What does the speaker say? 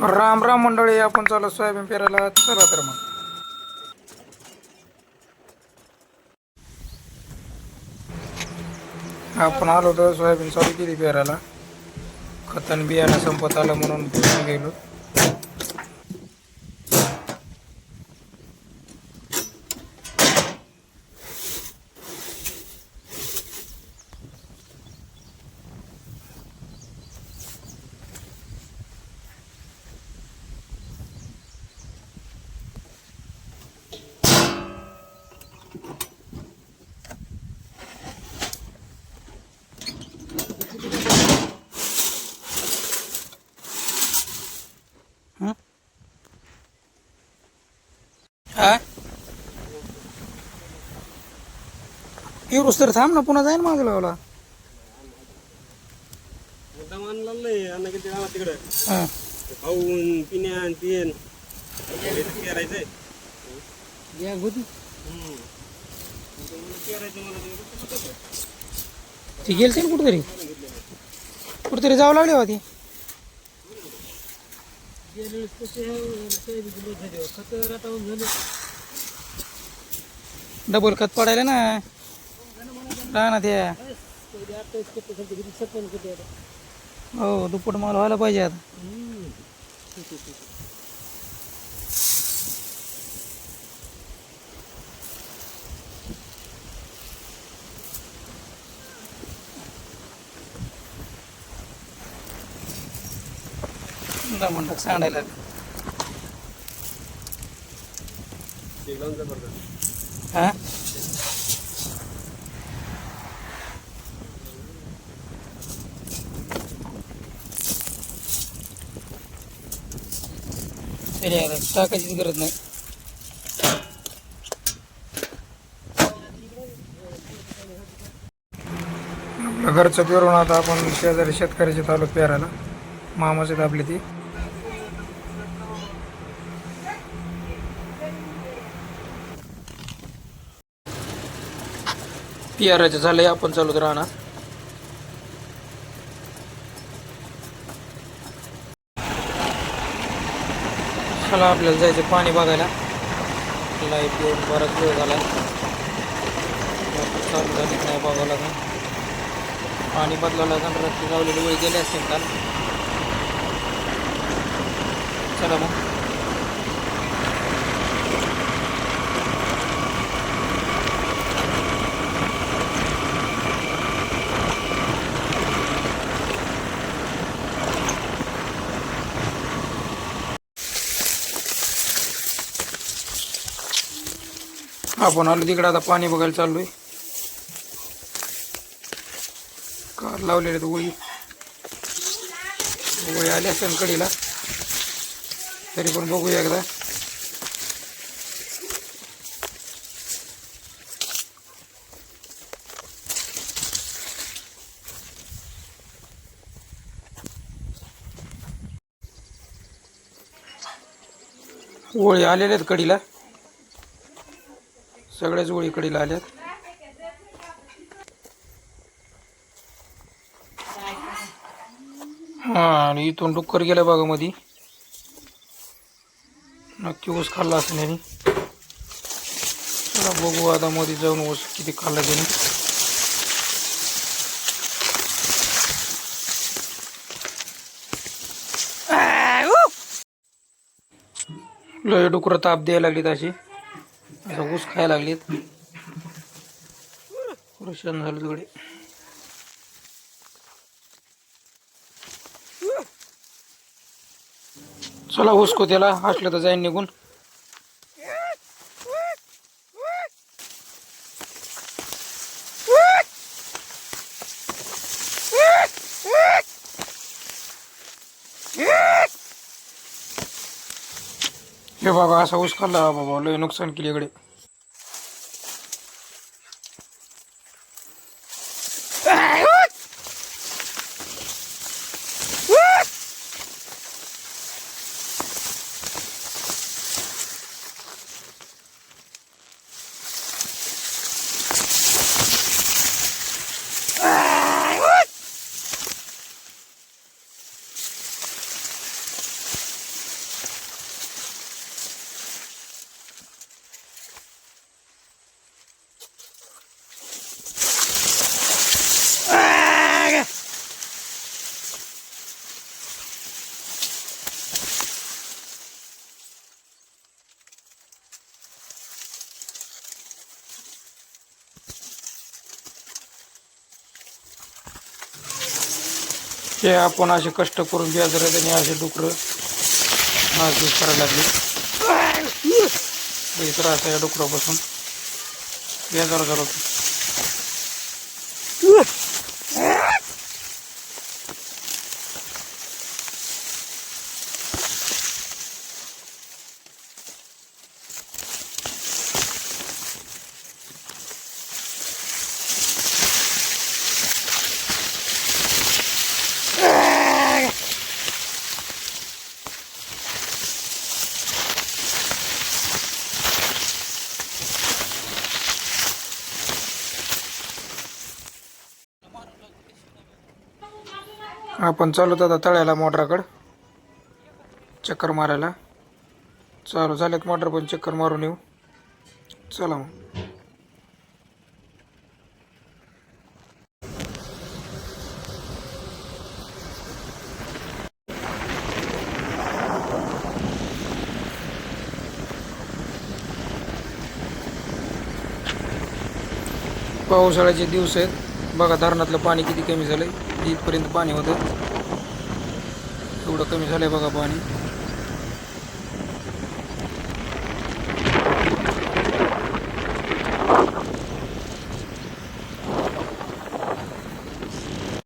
राम राम मंडळी आपण चालू सोयाबीन पेरायला. चला तर मग. आपण आलो तर सोयाबीन चालू केली पेरायला. खतन बियाणं संपत आलं म्हणून गेलो. हा? तर थांब ना पुन्हा जाईन माझं लावला तिकडं. हा. खाऊन पिण्यान पियन. पेरायचंय. या. ती गेलती ना कुठेतरी? कुठेतरी जावं लागली होती. डबल खत पडायला ना. राहणार ते. हो दुप्पट माल व्हायला पाहिजे आता. म्हणतात सांडायला एकदम जबरदस्त हा आता टाकायचीच गरज नाही. आपलं घरचं पेरून आता आपण शेजारी शेतकऱ्याचे तालुक पेरायला. मामाचे आपली ती. पियाराचं आहे आपण चालूच राहणार. चला आपल्याला जायचं पाणी बघायला. लाइट येऊन बराच वेळ झाला चालू झाली नाही बघावं लागेल. पाणी बदलावं लागेल रस्ते लावलेली वेळ गेले असतील काल चला मग. आपण आलो तिकडे आता पाणी बघायला चाललोय. कार लावलेले ओळी ओळी आली असेल कडीला तरी पण बघूया एकदा. ओळी आलेल्या आहेत कडीला सगळ्याच ओळी कडीला आल्यात हा आणि इथून डुक्कर गेल्या बागामध्ये नक्की ऊस खाल्ला असेल यांनी चला बघू आता मध्ये जाऊन ऊस किती खाल्ला त्यांनी. लय डुकर ताप द्यायला लागलीत अशी. आता ऊस खायला लागलीत. परेशान झालं तिकडे चला हुसको त्याला असलं तर जाईन निघून. हे बाबा असा ऊस खाल्ला बाबा लय नुकसान केली इकडे. हे आपण असे कष्ट करून बेजार आणि असे डुकरं नासधूस करायला लागली. लई त्रास आहे या डुकरापासून. बेजार झाला होता. आपण चालू आता तळ्याला मोटराकडं. चक्कर मारायला. चालू झालेत मोटर पण चक्कर मारून येऊ. चला मग. पावसाळ्याचे दिवस आहेत. बघा धरणातलं पाणी किती कमी झालंय. इथपर्यंत पाणी होतं. एवढं कमी झालं आहे बघा पाणी.